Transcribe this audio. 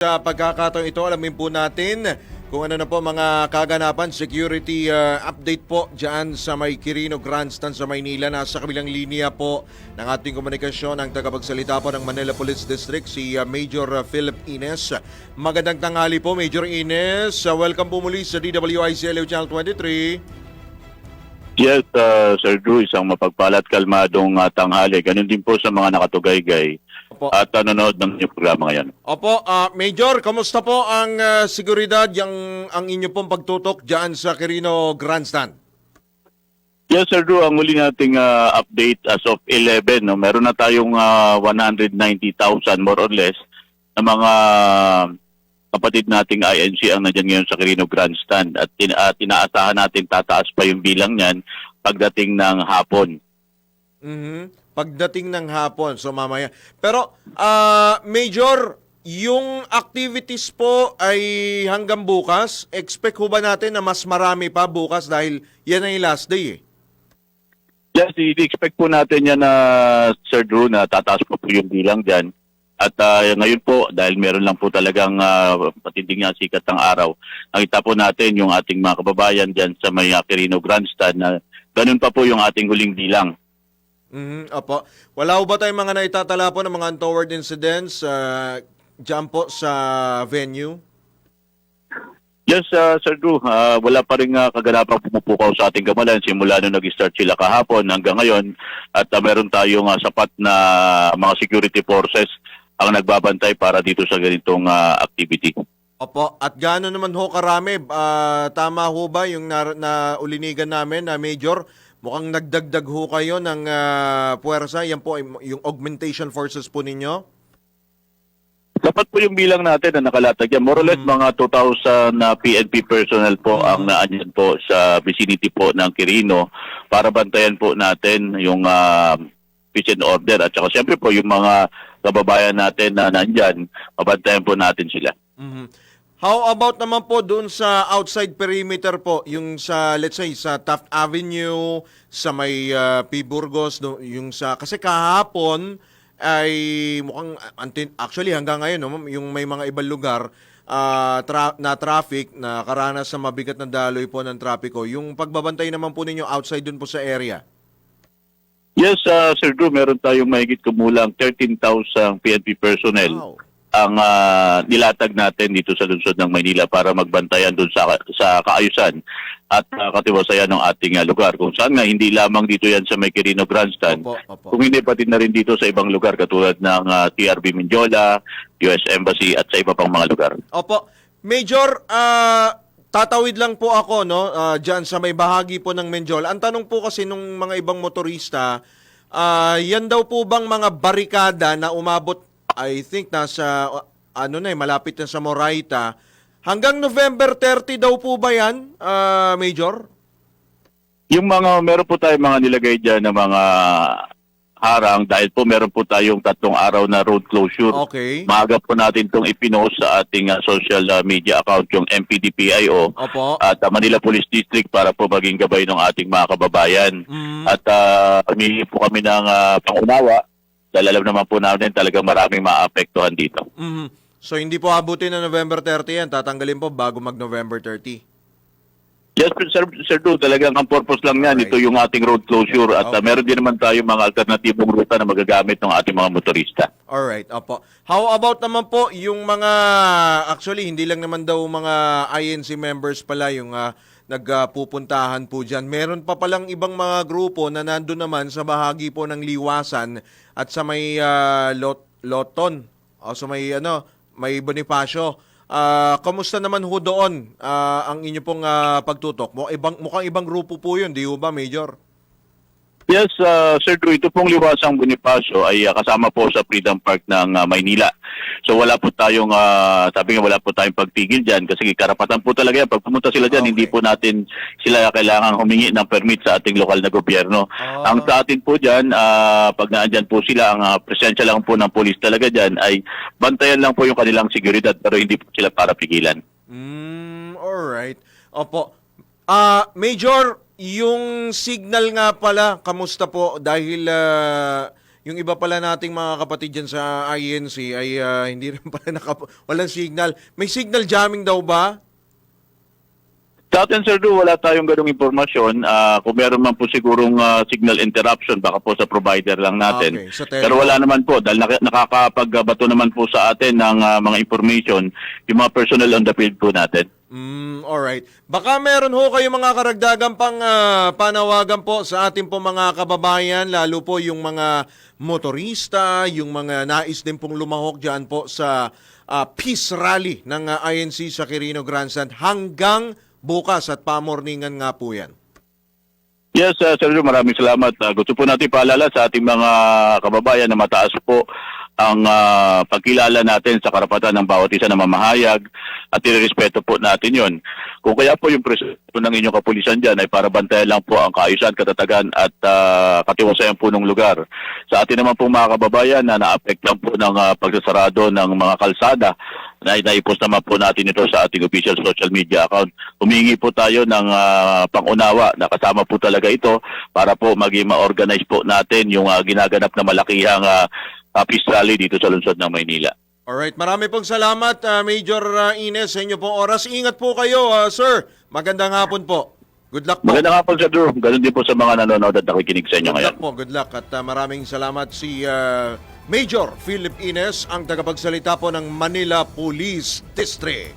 Sa pagkakataon ito, alamin po natin kung ano na po mga kaganapan, security uh, update po dyan sa may Quirino Grandstand sa Maynila. Nasa kabilang linya po ng ating komunikasyon ang tagapagsalita po ng Manila Police District, si uh, Major uh, Philip Ines. Magandang tanghali po, Major Ines. Uh, welcome po muli sa DWICLU Channel 23. Yes, uh, Sir Drew, isang mapagpalat kalmadong uh, tanghali. Ganun din po sa mga nakatugaygay Opo. at nanonood ng inyong programa ngayon. Opo, uh, Major, kamusta po ang uh, seguridad, yung, ang inyo pong pagtutok dyan sa Quirino Grandstand? Yes, Sir Drew, ang muli nating uh, update as of 11, no, meron na tayong uh, 190,000 more or less na mga kapatid nating INC ang nandiyan ngayon sa Quirino Grandstand at tin- uh, tinaasahan natin tataas pa yung bilang niyan pagdating ng hapon. Mhm. Pagdating ng hapon, so mamaya. Pero, ah, Major, yung activities po ay hanggang bukas. Expect ho ba natin na mas marami pa bukas dahil yan ay last day eh? Yes, i-expect po natin yan na Sir Drew na tataas po po yung bilang dyan. At ah, ngayon po, dahil meron lang po talagang uh, patinding nga sikat ng araw, nakita po natin yung ating mga kababayan dyan sa may uh, Quirino Grandstand na ganun pa po yung ating huling bilang. Mhm, Opo. Wala ba tayong mga naitatala po ng mga untoward incidents uh, dyan po sa venue? Yes, uh, Sir Drew, ah, wala pa rin uh, kaganapang pumupukaw sa ating gamalan simula nung nag-start sila kahapon hanggang ngayon at ah, meron tayong ah, sapat na mga security forces ang nagbabantay para dito sa ganitong ah, activity. Opo, at gaano naman ho karami? Ah, tama ho ba yung na, na ulinigan namin na Major? Mukhang nagdagdag ho kayo ng ah, puwersa. Yan po yung augmentation forces po ninyo? Dapat po yung bilang natin na nakalatag yan. More or less Mm. mga 2,000 na PNP personnel po Mm. ang naanyan po sa vicinity po ng Quirino para bantayan po natin yung uh, peace and order. At saka siyempre po yung mga kababayan natin na nandyan, mabantayan po natin sila. Mhm. How about naman po doon sa outside perimeter po, yung sa, let's say, sa Taft Avenue, sa may ah, P. Burgos, no, yung sa, kasi kahapon ay mukhang, antin, actually hanggang ngayon, no, yung may mga ibang lugar ah, tra- na traffic, na karanas sa mabigat na daloy po ng trapiko, yung pagbabantay naman po ninyo outside doon po sa area. Yes, uh, Sir Drew, meron tayong mahigit kumulang 13,000 PNP personnel. Wow. Ang ah, nilatag natin dito sa lungsod ng Maynila para magbantayan doon sa sa kaayusan at uh, katiwasayan ng ating ah, lugar. Kung saan nga hindi lamang dito yan sa May Quirino Grandstand, Opo, opo. kung hindi pati na rin dito sa ibang lugar katulad ng ah, TRB Mindiola, US Embassy at sa iba pang mga lugar. Opo. Major, ah, tatawid lang po ako no ah, diyan sa may bahagi po ng Menjol. Ang tanong po kasi nung mga ibang motorista, ah, yan daw po bang mga barikada na umabot I think nasa ano na eh, malapit na sa Moraita. Hanggang November 30 daw po ba yan, ah, Major? Yung mga, meron po tayong mga nilagay dyan na mga harang dahil po meron po tayong tatlong araw na road closure. Okay. Maaga po natin itong ipinost sa ating ah, social ah, media account, yung MPDPIO Opo. at ah, Manila Police District para po maging gabay ng ating mga kababayan. Mm. At uh, humingi po kami ng ah, pangunawa dahil alam naman po natin talagang maraming maapektuhan dito. Mhm. So hindi po abutin na November 30 yan, tatanggalin po bago mag-November 30. Yes, Sir, Sir Du, talagang ang purpose lang yan, Alright. ito yung ating road closure at ah, Okay. meron din naman tayo mga alternatibong ruta na magagamit ng ating mga motorista. Alright, opo. How about naman po yung mga, actually hindi lang naman daw mga INC members pala yung ah, nagpupuntahan po dyan. Meron pa palang ibang mga grupo na nandun naman sa bahagi po ng Liwasan at sa may ah, lot, Loton o sa may ano, may Bonifacio. Ah, kamusta naman ho doon ah, ang inyo pong ah, pagtutok? Mukhang ibang, mukhang ibang grupo po yun, di ba, Major? Yes, uh, Sir Drew, ito pong liwasang Bonifacio ay uh, kasama po sa Freedom Park ng uh, Maynila. So wala po tayong, uh, sabi nga wala po tayong pagpigil dyan kasi karapatan po talaga yan. Pag pumunta sila dyan, Okay. hindi po natin sila kailangan humingi ng permit sa ating lokal na gobyerno. Ah. Ang sa atin po dyan, uh, pag naandyan po sila, ang uh, presensya lang po ng polis talaga dyan ay bantayan lang po yung kanilang seguridad pero hindi po sila para pigilan. Mm, alright. Opo. Ah, Major, yung signal nga pala, kamusta po? Dahil ah, yung iba pala nating mga kapatid dyan sa INC ay ah, hindi rin pala naka, walang signal. May signal jamming daw ba? Sa atin, Sir Drew, wala tayong ganong informasyon. Ah, kung meron man po sigurong ah, signal interruption, baka po sa provider lang natin. Okay, sa Pero wala naman po, dahil nak- nakakapagbato naman po sa atin ng ah, mga information, yung mga personnel on the field po natin. Mm, alright. Baka meron ho kayo mga karagdagan pang ah, panawagan po sa ating po mga kababayan, lalo po yung mga motorista, yung mga nais din pong lumahok dyan po sa ah, Peace Rally ng ah, INC sa Quirino Grandstand hanggang bukas at pamorningan nga po yan. Yes, uh, Drew, maraming salamat. Ah, gusto po natin paalala sa ating mga kababayan na mataas po ang ah, pagkilala natin sa karapatan ng bawat isa na mamahayag at irerespeto po natin yon. Kung kaya po yung presidente ng inyong kapulisan dyan ay para bantayan lang po ang kaayusan, katatagan at uh, katiwasayan po ng lugar. Sa atin naman po mga kababayan na naapektan po ng ah, pagsasarado ng mga kalsada na inaipos naman po natin ito sa ating official social media account. Humingi po tayo ng ah, pangunawa na kasama po talaga ito para po maging ma-organize po natin yung ah, ginaganap na malakihang uh, peace rally dito sa lungsod ng Maynila. Alright, marami pong salamat ah, Major ah, Ines sa inyo pong oras. Ingat po kayo, ah, sir. Magandang hapon po. Good luck po. Maganda nga po, Sir Drew. Ganun din po sa mga nanonood at nakikinig sa inyo Good ngayon. luck po, good luck. At uh, maraming salamat si uh, Major Philip Ines, ang tagapagsalita po ng Manila Police District.